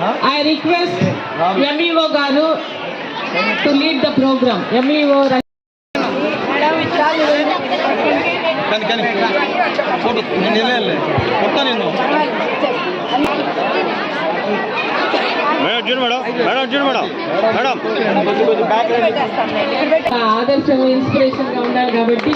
I request MEO గారు to lead the program. MEO కానీ కానీ ఫోటో నేను వెళ్ళలే కొత్త నేను. మేడం చూడు మేడం మేడం చూడు మేడం. మేడం ఆదర్శం ఇన్స్పిరేషన్గా ఉండాలి కాబట్టి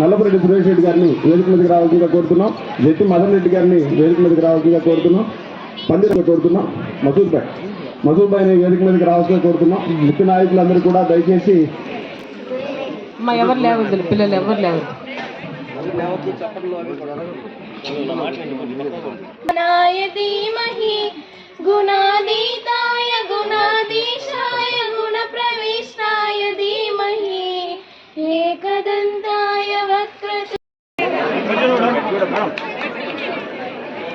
నల్లపురెడ్డి సురేష్ రెడ్డి గారిని వేదిక మీదకి రావాల్సిందిగా కోరుతున్నాం. జట్టి మదన్ రెడ్డి గారిని వేదిక మీదకి రావాల్సిందిగా కోరుతున్నాం. పందిరిగా కోరుతున్నాం. మసూద్ భాయ్. మసూద్ భాయ్ వేదిక మీదకి రావాల్సిందిగా కోరుతున్నాం. ముఖ్య నాయకులందరూ కూడా దయచేసి గుణాదీతాయ గుణాదీశాయ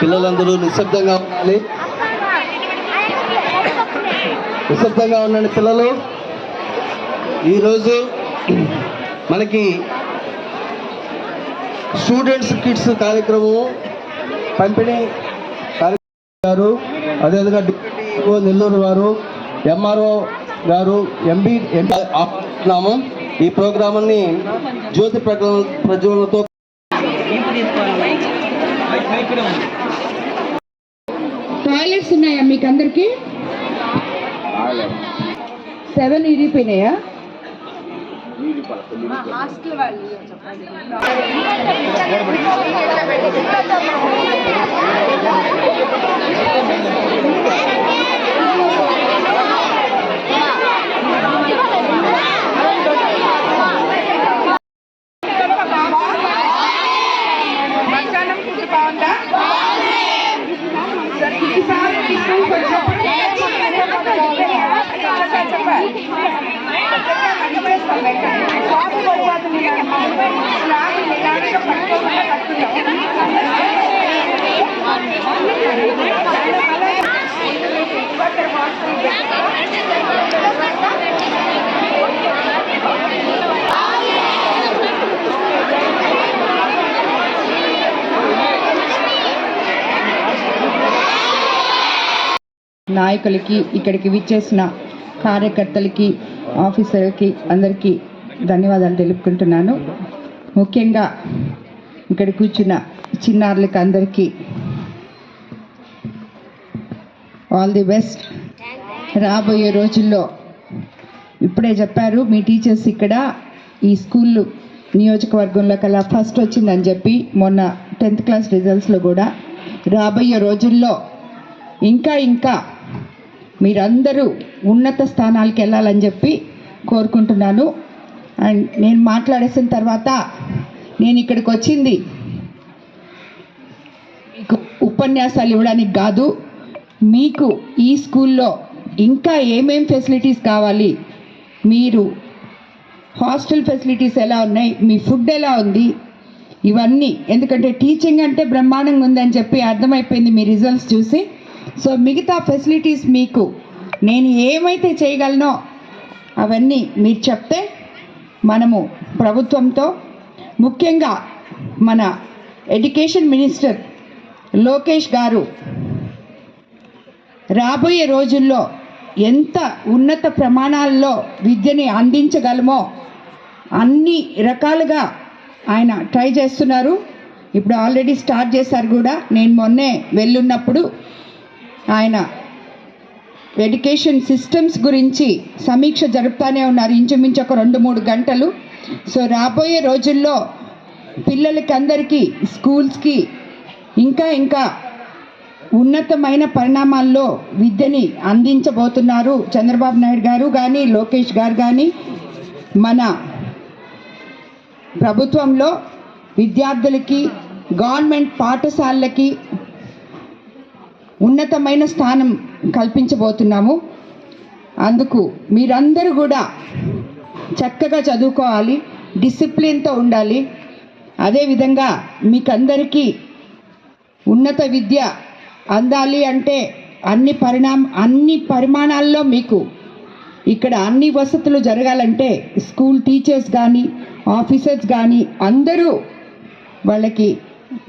పిల్లలందరూ నిశ్శబ్దంగా ఉండాలి. నిశ్శబ్దంగా ఉండండి పిల్లలు. ఈరోజు మనకి స్టూడెంట్స్ కిడ్స్ కార్యక్రమం పంపిణీ కార్యక్రమం గారు అదేవిధంగా డిప్యూటీఓ నెల్లూరు వారు ఎంఆర్ఓ గారు ఎంబీ ఎంపీ ఆహ్వానిస్తున్నాము. ఈ ప్రోగ్రామ్ని జ్యోతి ప్రజ్వల ప్రజ్వలనతో టాయిలెట్స్ ఉన్నాయా మీకు అందరికి సెవెన్ ఇరిగిపోయినాయా మధ్యాహ్నం నాయకులకి ఇక్కడికి విచ్చేసిన కార్యకర్తలకి ఆఫీసర్లకి అందరికీ ధన్యవాదాలు తెలుపుకుంటున్నాను. ముఖ్యంగా ఇక్కడ కూర్చున్న చిన్నారులకి అందరికీ ఆల్ ది బెస్ట్. రాబోయే రోజుల్లో ఇప్పుడే చెప్పారు మీ టీచర్స్ ఇక్కడ ఈ స్కూల్ నియోజకవర్గంలో కల్లా ఫస్ట్ వచ్చిందని చెప్పి మొన్న టెన్త్ క్లాస్ రిజల్ట్స్లో కూడా రాబోయే రోజుల్లో ఇంకా ఇంకా మీరందరూ ఉన్నత స్థానాలకు వెళ్ళాలని చెప్పి కోరుకుంటున్నాను. అండ్ నేను మాట్లాడేసిన తర్వాత నేను ఇక్కడికి వచ్చింది. మీకు ఉపన్యాసాలు ఇవ్వడానికి కాదు మీకు ఈ స్కూల్లో ఇంకా ఏమేం ఫెసిలిటీస్ కావాలి మీరు హాస్టల్ ఫెసిలిటీస్ ఎలా ఉన్నాయి మీ ఫుడ్ ఎలా ఉంది ఇవన్నీ ఎందుకంటే టీచింగ్ అంటే బ్రహ్మాండంగా ఉందని చెప్పి అర్థమైపోయింది మీ రిజల్ట్స్ చూసి. సో మిగతా ఫెసిలిటీస్ మీకు నేను ఏమైతే చేయగలనో అవన్నీ మీరు చెప్తే మనము ప్రభుత్వంతో ముఖ్యంగా మన ఎడ్యుకేషన్ మినిస్టర్ లోకేష్ గారు రాబోయే రోజుల్లో ఎంత ఉన్నత ప్రమాణాల్లో విద్యని అందించగలమో అన్ని రకాలుగా ఆయన ట్రై చేస్తున్నారు. ఇప్పుడు ఆల్రెడీ స్టార్ట్ చేశారు కూడా. నేను మొన్నే వెళ్ళున్నప్పుడు ఆయన ఎడ్యుకేషన్ సిస్టమ్స్ గురించి సమీక్ష జరుపుతానే ఉన్నారు. ఇంచుమించు ఒక రెండు మూడు గంటలు సో రాబోయే రోజుల్లో పిల్లలకి అందరికీ స్కూల్స్కి ఇంకా ఇంకా ఉన్నతమైన పరిణామాల్లో విద్యని అందించబోతున్నారు చంద్రబాబు నాయుడు గారు కానీ లోకేష్ గారు కానీ మన ప్రభుత్వంలో విద్యార్థులకి గవర్నమెంట్ పాఠశాలలకి ఉన్నతమైన స్థానం కల్పించబోతున్నాము. అందుకు మీరందరూ కూడా చక్కగా చదువుకోవాలి డిసిప్లిన్తో ఉండాలి. అదేవిధంగా మీకందరికీ ఉన్నత విద్య అందాలి అంటే అన్ని పరిణామ అన్ని పరిమాణాల్లో మీకు ఇక్కడ అన్ని వసతులు జరగాలంటే స్కూల్ టీచర్స్ కానీ ఆఫీసర్స్ కానీ అందరూ వాళ్ళకి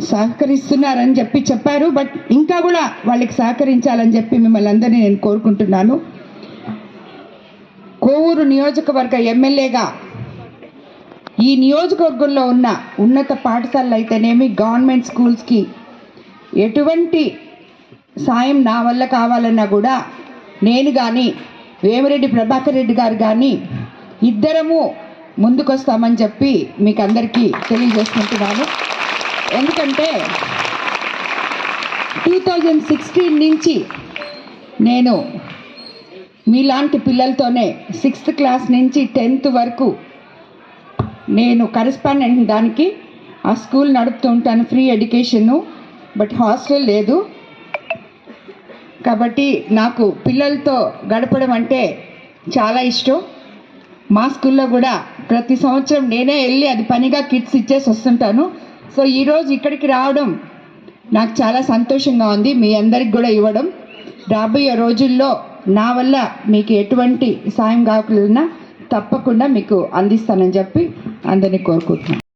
సహకరిస్తున్నారని చెప్పి చెప్పారు. బట్ ఇంకా కూడా వాళ్ళకి సహకరించాలని చెప్పి మిమ్మల్ని అందరినీ నేను కోరుకుంటున్నాను. కోవూరు నియోజకవర్గ ఎమ్మెల్యేగా ఈ నియోజకవర్గంలో ఉన్న ఉన్నత పాఠశాలలు అయితేనేమి గవర్నమెంట్ స్కూల్స్కి ఎటువంటి సాయం నా వల్ల కావాలన్నా కూడా నేను కానీ వేమిరెడ్డి ప్రభాకర్ రెడ్డి గారు కానీ ఇద్దరము ముందుకొస్తామని చెప్పి మీకు అందరికీ తెలియజేసుకుంటున్నాను. ఎందుకంటే టూ థౌజండ్ సిక్స్టీన్ నుంచి నేను మీలాంటి పిల్లలతోనే సిక్స్త్ క్లాస్ నుంచి టెన్త్ వరకు నేను కరెస్పాండెంట్ దానికి. ఆ స్కూల్ నడుపుతూ ఉంటాను ఫ్రీ ఎడ్యుకేషను. బట్ హాస్టల్ లేదు. కాబట్టి నాకు పిల్లలతో గడపడం అంటే చాలా ఇష్టం. మా స్కూల్లో కూడా ప్రతి సంవత్సరం నేనే వెళ్ళి అది పనిగా కిట్స్ ఇచ్చేసి వస్తుంటాను. సో ఈరోజు ఇక్కడికి రావడం నాకు చాలా సంతోషంగా ఉంది. మీ అందరికి కూడా ఇవ్వడం. రాబోయే రోజుల్లో నా వల్ల మీకు ఎటువంటి సాయం కాకుండా తప్పకుండా మీకు అందిస్తానని చెప్పి అందరినీ కోరుకుంటున్నాను.